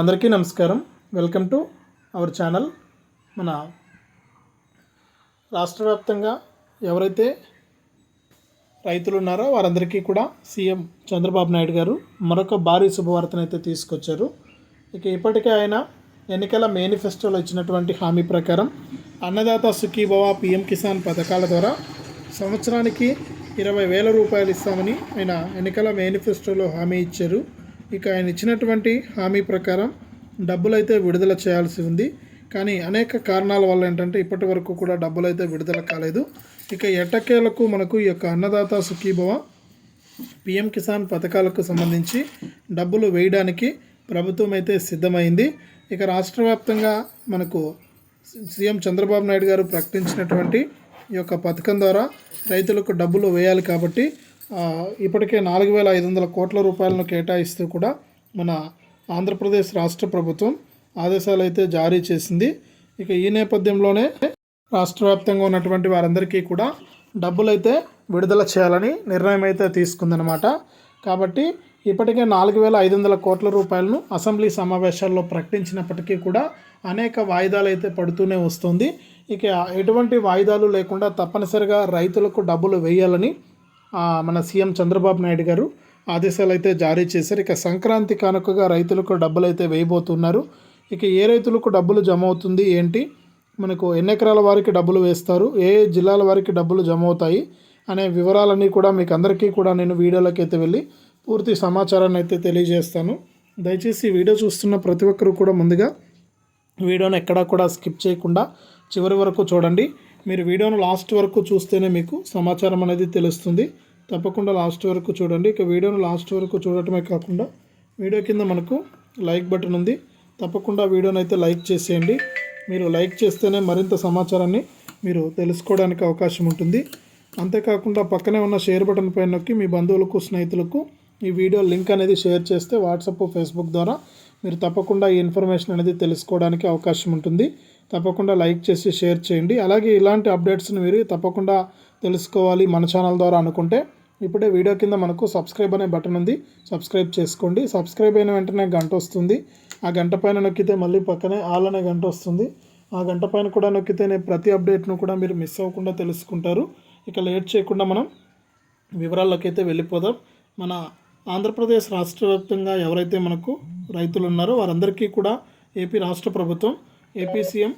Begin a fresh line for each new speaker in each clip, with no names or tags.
అందరికీ నమస్కారం. Welcome to our channel మన రాష్ట్ర వ్యాప్తంగా ఎవరైతే రైతులు ఉన్నారో వారందరికీ కూడా సీఎం చంద్రబాబు నాయుడు గారు మరొక భారీ శుభవార్తను అయితే తీసుకొచ్చారు. ఇక ఇప్పటికే ఆయన ఎన్నికల మేనిఫెస్టోలో ఇచ్చినటువంటి హామీ ప్రకారం అన్నదాత సుఖీభవ పిఎం కిసాన్ పథకాల ద్వారా సంవత్సరానికి ఇరవై వేల రూపాయలు ఇస్తామని ఆయన ఎన్నికల మేనిఫెస్టోలో హామీ ఇచ్చారు. ఇక ఆయన ఇచ్చినటువంటి హామీ ప్రకారం డబ్బులు అయితే విడుదల చేయాల్సి ఉంది. కానీ అనేక కారణాల వల్ల ఏంటంటే ఇప్పటి వరకు కూడా డబ్బులు అయితే విడుదల కాలేదు. ఇక ఎట్టకేలకు మనకు ఈ యొక్క అన్నదాత సుఖీభవ పిఎం కిసాన్ పథకాలకు సంబంధించి డబ్బులు వేయడానికి ప్రభుత్వం అయితే సిద్ధమైంది. ఇక రాష్ట్ర వ్యాప్తంగా మనకు సీఎం చంద్రబాబు నాయుడు గారు ప్రకటించినటువంటి ఈ యొక్క పథకం ద్వారా రైతులకు డబ్బులు వేయాలి కాబట్టి ఇప్పటికే నాలుగు వేల ఐదు వందల కోట్ల రూపాయలను కేటాయిస్తూ కూడా మన ఆంధ్రప్రదేశ్ రాష్ట్ర ప్రభుత్వం ఆదేశాలు అయితే జారీ చేసింది. ఇక ఈ నేపథ్యంలోనే రాష్ట్ర వ్యాప్తంగా ఉన్నటువంటి వారందరికీ కూడా డబ్బులు అయితే విడుదల చేయాలని నిర్ణయం అయితే తీసుకుందనమాట కాబట్టి ఇప్పటికే నాలుగు వేల ఐదు వందల కోట్ల రూపాయలను అసెంబ్లీ సమావేశాల్లో ప్రకటించినప్పటికీ కూడా అనేక వాయిదాలు అయితే పడుతూనే వస్తుంది. ఇక ఎటువంటి వాయిదాలు లేకుండా తప్పనిసరిగా రైతులకు డబ్బులు వేయాలని మన సీఎం చంద్రబాబు నాయుడు గారు ఆదేశాలు అయితే జారీ చేశారు. ఇక సంక్రాంతి కానుకగా రైతులకు డబ్బులు అయితే వేయబోతున్నారు. ఇక ఏ రైతులకు డబ్బులు జమ అవుతుంది ఏంటి? మనకు ఎన్ని ఎకరాల వారికి డబ్బులు వేస్తారు? ఏ జిల్లాల వారికి డబ్బులు జమ అవుతాయి? అనే వివరాలన్నీ కూడా మీకు అందరికీ కూడా నేను వీడియోలోకి అయితే వెళ్ళి పూర్తి సమాచారాన్ని అయితే తెలియజేస్తాను. దయచేసి వీడియో చూస్తున్న ప్రతి ఒక్కరూ కూడా ముందుగా వీడియోను ఎక్కడా కూడా స్కిప్ చేయకుండా చివరి వరకు చూడండి. మీరు వీడియోను లాస్ట్ వరకు చూస్తేనే మీకు సమాచారం అనేది తెలుస్తుంది. తప్పకుండా లాస్ట్ వరకు చూడండి. ఇక వీడియోను లాస్ట్ వరకు చూడటమే కాకుండా వీడియో కింద మనకు లైక్ బటన్ ఉంది. తప్పకుండా వీడియోని అయితే లైక్ చేసేయండి. మీరు లైక్ చేస్తేనే మరింత సమాచారాన్ని మీరు తెలుసుకోవడానికి అవకాశం ఉంటుంది. అంతేకాకుండా పక్కనే ఉన్న షేర్ బటన్ పైన నొక్కి మీ బంధువులకు స్నేహితులకు ఈ వీడియో లింక్ అనేది షేర్ చేస్తే వాట్సాప్ ఫేస్బుక్ ద్వారా మీరు తప్పకుండా ఈ ఇన్ఫర్మేషన్ అనేది తెలుసుకోవడానికి అవకాశం ఉంటుంది. తప్పకుండా లైక్ చేసి షేర్ చేయండి. అలాగే ఇలాంటి అప్డేట్స్ని మీరు తప్పకుండా తెలుసుకోవాలి మన ఛానల్ ద్వారా అనుకుంటే ఇప్పుడే వీడియో కింద మనకు సబ్స్క్రైబ్ అనే బటన్ ఉంది. సబ్స్క్రైబ్ చేసుకోండి. సబ్స్క్రైబ్ అయిన వెంటనే గంట వస్తుంది. ఆ గంట పైన నొక్కితే మళ్ళీ పక్కనే ఆల్ అనే గంట వస్తుంది. ఆ గంట పైన కూడా నొక్కితేనే ప్రతి అప్డేట్ను కూడా మీరు మిస్ అవ్వకుండా తెలుసుకుంటారు. ఇక లేట్ చేయకుండా మనం వివరాల్లోకి అయితే వెళ్ళిపోదాం. మన ఆంధ్రప్రదేశ్ రాష్ట్ర వ్యాప్తంగా ఎవరైతే మనకు రైతులు ఉన్నారో వారందరికీ కూడా ఏపీ రాష్ట్ర ప్రభుత్వం ఏపీ సీఎం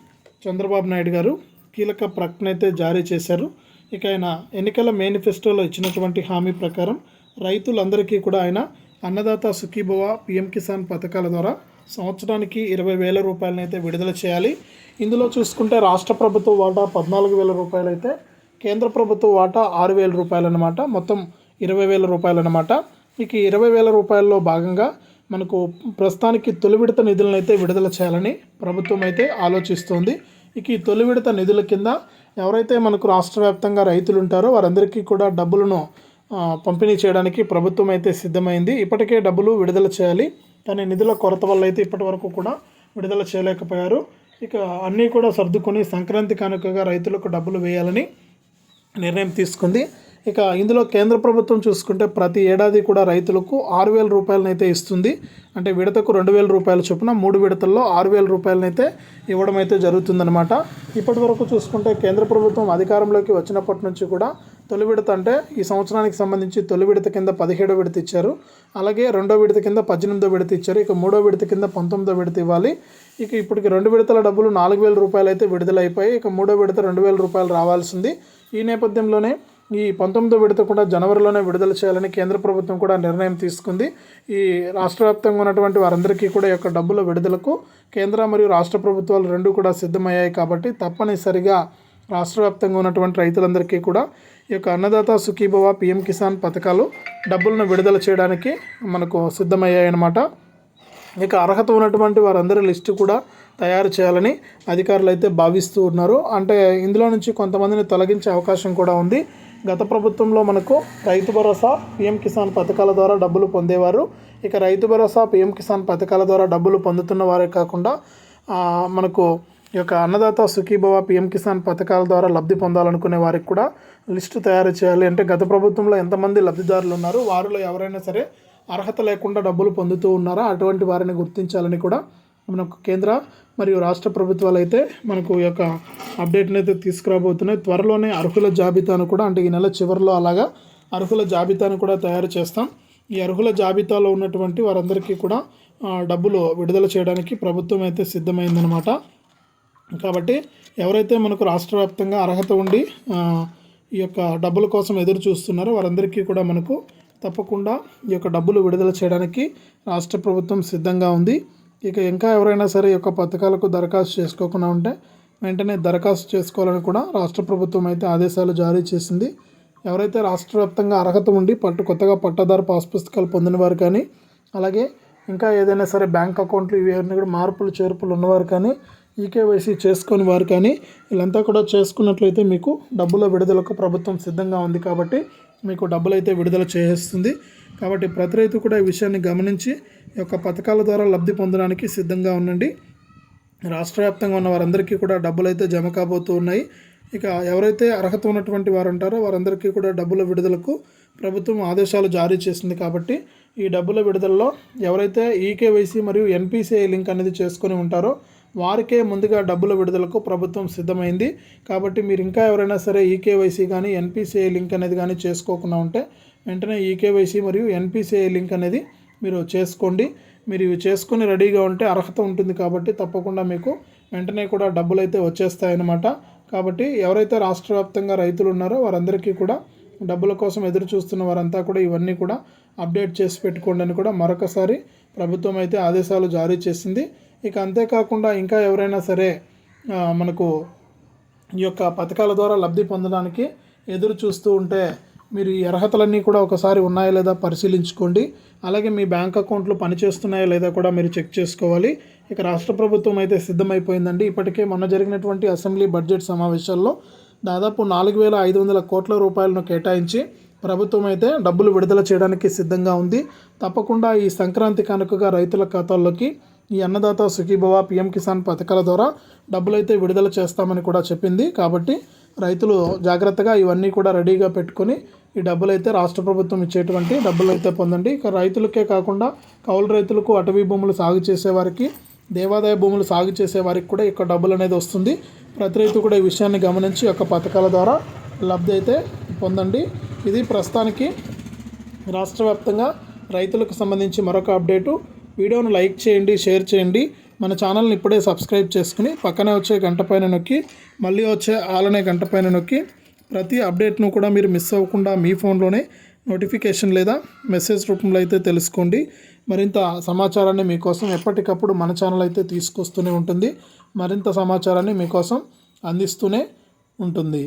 చంద్రబాబు నాయుడు గారు కీలక ప్రకటన అయితే జారీ చేశారు. ఇక ఆయన ఎన్నికల మేనిఫెస్టోలో ఇచ్చినటువంటి హామీ ప్రకారం రైతులందరికీ కూడా ఆయన అన్నదాత సుఖీభవ పిఎం కిసాన్ పథకాల ద్వారా సంవత్సరానికి ఇరవై వేల రూపాయలను అయితే విడుదల చేయాలి. ఇందులో చూసుకుంటే రాష్ట్ర ప్రభుత్వ వాటా పద్నాలుగు వేల రూపాయలు అయితే కేంద్ర ప్రభుత్వ వాటా ఆరు వేల రూపాయలు అనమాట మొత్తం ఇరవై వేల రూపాయలు అనమాట ఇక ఇరవై వేల రూపాయల్లో భాగంగా మనకు ప్రస్తుతానికి తొలి విడత నిధులను అయితే విడుదల చేయాలని ప్రభుత్వం అయితే ఆలోచిస్తోంది. ఇక ఈ తొలి విడత నిధుల కింద ఎవరైతే మనకు రాష్ట్ర వ్యాప్తంగా రైతులు ఉంటారో వారందరికీ కూడా డబ్బులను పంపిణీ చేయడానికి ప్రభుత్వం అయితే సిద్ధమైంది. ఇప్పటికే డబ్బులు విడుదల చేయాలి. కానీ నిధుల కొరత వల్ల అయితే ఇప్పటి వరకు కూడా విడుదల చేయలేకపోయారు. ఇక అన్నీ కూడా సర్దుకొని సంక్రాంతి కానుకగా రైతులకు డబ్బులు వేయాలని నిర్ణయం తీసుకుంది. ఇక ఇందులో కేంద్ర ప్రభుత్వం చూసుకుంటే ప్రతి ఏడాది కూడా రైతులకు ఆరు వేల రూపాయలనైతే ఇస్తుంది. అంటే విడతకు రెండు వేల రూపాయల చొప్పున మూడు విడతల్లో ఆరు వేల రూపాయలనైతే ఇవ్వడం అయితే జరుగుతుందన్నమాట. ఇప్పటి వరకు చూసుకుంటే కేంద్ర ప్రభుత్వం అధికారంలోకి వచ్చినప్పటి నుంచి కూడా తొలి విడత అంటే ఈ సంవత్సరానికి సంబంధించి తొలి విడత కింద పదిహేడో విడత ఇచ్చారు. అలాగే రెండో విడత కింద పద్దెనిమిదో విడత ఇచ్చారు. ఇక మూడో విడత కింద పంతొమ్మిదో విడత ఇవ్వాలి. ఇక ఇప్పటికి రెండు విడతల డబ్బులు నాలుగు వేల రూపాయలు అయితే విడుదలైపోయి ఇక మూడో విడత రెండు వేల రూపాయలు రావాల్సింది. ఈ నేపథ్యంలోనే ఈ పంతొమ్మిదో విడత కూడా జనవరిలోనే విడుదల చేయాలని కేంద్ర ప్రభుత్వం కూడా నిర్ణయం తీసుకుంది. ఈ రాష్ట్ర వ్యాప్తంగా ఉన్నటువంటి వారందరికీ కూడా యొక్క డబ్బుల విడుదలకు కేంద్ర మరియు రాష్ట్ర ప్రభుత్వాలు రెండు కూడా సిద్ధమయ్యాయి కాబట్టి తప్పనిసరిగా రాష్ట్ర వ్యాప్తంగా ఉన్నటువంటి రైతులందరికీ కూడా ఈ యొక్క అన్నదాత సుఖీభవ పిఎం కిసాన్ పథకాలు డబ్బులను విడుదల చేయడానికి మనకు సిద్ధమయ్యాయి అన్నమాట ఇక అర్హత ఉన్నటువంటి వారందరి లిస్టు కూడా తయారు చేయాలని అధికారులు అయితే భావిస్తూ ఉన్నారు. అంటే ఇందులో నుంచి కొంతమందిని తొలగించే అవకాశం కూడా ఉంది. గత ప్రభుత్వంలో మనకు రైతు భరోసా పిఎం కిసాన్ పథకాల ద్వారా డబ్బులు పొందేవారు. ఇక రైతు భరోసా పిఎం కిసాన్ పథకాల ద్వారా డబ్బులు పొందుతున్న వారే కాకుండా మనకు ఈ యొక్క అన్నదాత సుఖీభవ పిఎం కిసాన్ పథకాల ద్వారా లబ్ధి పొందాలనుకునే వారికి కూడా లిస్టు తయారు చేయాలి. అంటే గత ప్రభుత్వంలో ఎంతమంది లబ్ధిదారులు ఉన్నారు? వారిలో ఎవరైనా సరే అర్హత లేకుండా డబ్బులు పొందుతూ ఉన్నారా? అటువంటి వారిని గుర్తించాలని కూడా మనకు కేంద్ర మరియు రాష్ట్ర ప్రభుత్వాలు అయితే మనకు ఈ యొక్క అప్డేట్ని అయితే తీసుకురాబోతున్నాయి. త్వరలోనే అర్హుల జాబితాను కూడా అంటే ఈ నెల చివరిలో అలాగా అర్హుల జాబితాను కూడా తయారు చేస్తాం. ఈ అర్హుల జాబితాలో ఉన్నటువంటి వారందరికీ కూడా డబ్బులు విడుదల చేయడానికి ప్రభుత్వం అయితే సిద్ధమైందనమాట కాబట్టి ఎవరైతే మనకు రాష్ట్ర వ్యాప్తంగా అర్హత ఉండి ఈ యొక్క డబ్బుల కోసం ఎదురు చూస్తున్నారో వారందరికీ కూడా మనకు తప్పకుండా ఈ యొక్క డబ్బులు విడుదల చేయడానికి రాష్ట్ర ప్రభుత్వం సిద్ధంగా ఉంది. ఇక ఇంకా ఎవరైనా సరే ఈ యొక్క పథకాలకు దరఖాస్తు చేసుకోకుండా ఉంటే వెంటనే దరఖాస్తు చేసుకోవాలని కూడా రాష్ట్ర ప్రభుత్వం అయితే ఆదేశాలు జారీ చేసింది. ఎవరైతే రాష్ట్ర వ్యాప్తంగా అర్హత ఉండి పట్టు కొత్తగా పట్టాదారు పాస్ పుస్తకాలు పొందిన వారు కానీ అలాగే ఇంకా ఏదైనా సరే బ్యాంక్ అకౌంట్లు ఇవన్నీ కూడా మార్పులు చేర్పులు ఉన్నవారు కానీ ఈకేవైసీ చేసుకొని వారు కానీ వీళ్ళంతా కూడా చేసుకున్నట్లయితే మీకు డబ్బుల విడుదలకు ప్రభుత్వం సిద్ధంగా ఉంది కాబట్టి మీకు డబ్బులు అయితే విడుదల చేస్తుంది. కాబట్టి ప్రతి రైతు కూడా ఈ విషయాన్ని గమనించి ఈ యొక్క పథకాల ద్వారా లబ్ధి పొందడానికి సిద్ధంగా ఉండండి. రాష్ట్ర వ్యాప్తంగా ఉన్న వారందరికీ కూడా డబ్బులు అయితే జమ కాబోతూ ఉన్నాయి. ఇక ఎవరైతే అర్హత ఉన్నటువంటి వారు ఉంటారో వారందరికీ కూడా డబ్బుల విడుదలకు ప్రభుత్వం ఆదేశాలు జారీ చేసింది. కాబట్టి ఈ డబ్బుల విడుదలలో ఎవరైతే ఈకేవైసీ మరియు ఎన్పిసిఐ లింక్ అనేది చేసుకొని ఉంటారో వారికే ముందుగా డబ్బుల విడుదలకు ప్రభుత్వం సిద్ధమైంది. కాబట్టి మీరు ఇంకా ఎవరైనా సరే ఈకేవైసీ కానీ ఎన్పిసిఐ లింక్ అనేది కానీ చేసుకోకుండా ఉంటే వెంటనే ఈకేవైసీ మరియు ఎన్పిసిఐ లింక్ అనేది మీరు చేసుకోండి. మీరు ఇవి చేసుకుని రెడీగా ఉంటే అర్హత ఉంటుంది కాబట్టి తప్పకుండా మీకు వెంటనే కూడా డబ్బులు అయితే వచ్చేస్తాయన్నమాట. కాబట్టి ఎవరైతే రాష్ట్ర వ్యాప్తంగా రైతులు ఉన్నారో వారందరికీ కూడా డబ్బుల కోసం ఎదురు చూస్తున్న వారంతా కూడా ఇవన్నీ కూడా అప్డేట్ చేసి పెట్టుకోండి అని కూడా మరొకసారి ప్రభుత్వం అయితే ఆదేశాలు జారీ చేసింది. ఇక అంతేకాకుండా ఇంకా ఎవరైనా సరే మనకు ఈ యొక్క పథకాల ద్వారా లబ్ధి పొందడానికి ఎదురు చూస్తూ ఉంటే మీరు ఈ అర్హతలన్నీ కూడా ఒకసారి ఉన్నాయా లేదా పరిశీలించుకోండి. అలాగే మీ బ్యాంక్ అకౌంట్లు పనిచేస్తున్నాయా లేదా కూడా మీరు చెక్ చేసుకోవాలి. ఇక రాష్ట్ర ప్రభుత్వం అయితే సిద్ధమైపోయిందండి. ఇప్పటికే మొన్న జరిగినటువంటి అసెంబ్లీ బడ్జెట్ సమావేశాల్లో దాదాపు నాలుగు వేల ఐదు వందల కోట్ల రూపాయలను కేటాయించి ప్రభుత్వం అయితే డబ్బులు విడుదల చేయడానికి సిద్ధంగా ఉంది. తప్పకుండా ఈ సంక్రాంతి కానుకగా రైతుల ఖాతాల్లోకి ఈ అన్నదాత సుఖీభవ పిఎం కిసాన్ పథకాల ద్వారా డబ్బులు అయితే విడుదల చేస్తామని కూడా చెప్పింది. కాబట్టి రైతులు జాగ్రత్తగా ఇవన్నీ కూడా రెడీగా పెట్టుకొని ఈ డబ్బులు అయితే రాష్ట్ర ప్రభుత్వం ఇచ్చేటువంటి డబ్బులు అయితే పొందండి. ఇక రైతులకే కాకుండా కౌలు రైతులకు అటవీ భూములు సాగు చేసేవారికి దేవాదాయ భూములు సాగు చేసే వారికి కూడా ఇక్కడ డబ్బులు అనేది వస్తుంది. ప్రతి రైతు కూడా ఈ విషయాన్ని గమనించి ఒక యొక్క పథకాల ద్వారా లబ్ధి అయితే పొందండి. ఇది ప్రస్తుతానికి రాష్ట్ర వ్యాప్తంగా రైతులకు సంబంధించి మరొక అప్డేటు. వీడియోను లైక్ చేయండి షేర్ చేయండి. మన ఛానల్ని ఇప్పుడే సబ్స్క్రైబ్ చేసుకుని పక్కనే వచ్చే గంట పైన నొక్కి మళ్ళీ వచ్చే ఆలనే గంట పైన నొక్కి ప్రతి అప్డేట్ను కూడా మీరు మిస్ అవ్వకుండా మీ ఫోన్లోనే నోటిఫికేషన్ లేదా మెసేజ్ రూపంలో అయితే తెలుసుకోండి. మరింత సమాచారాన్ని మీకోసం ఎప్పటికప్పుడు మన ఛానల్ అయితే తీసుకొస్తూనే ఉంటుంది. మరింత సమాచారాన్ని మీకోసం అందిస్తూనే ఉంటుంది.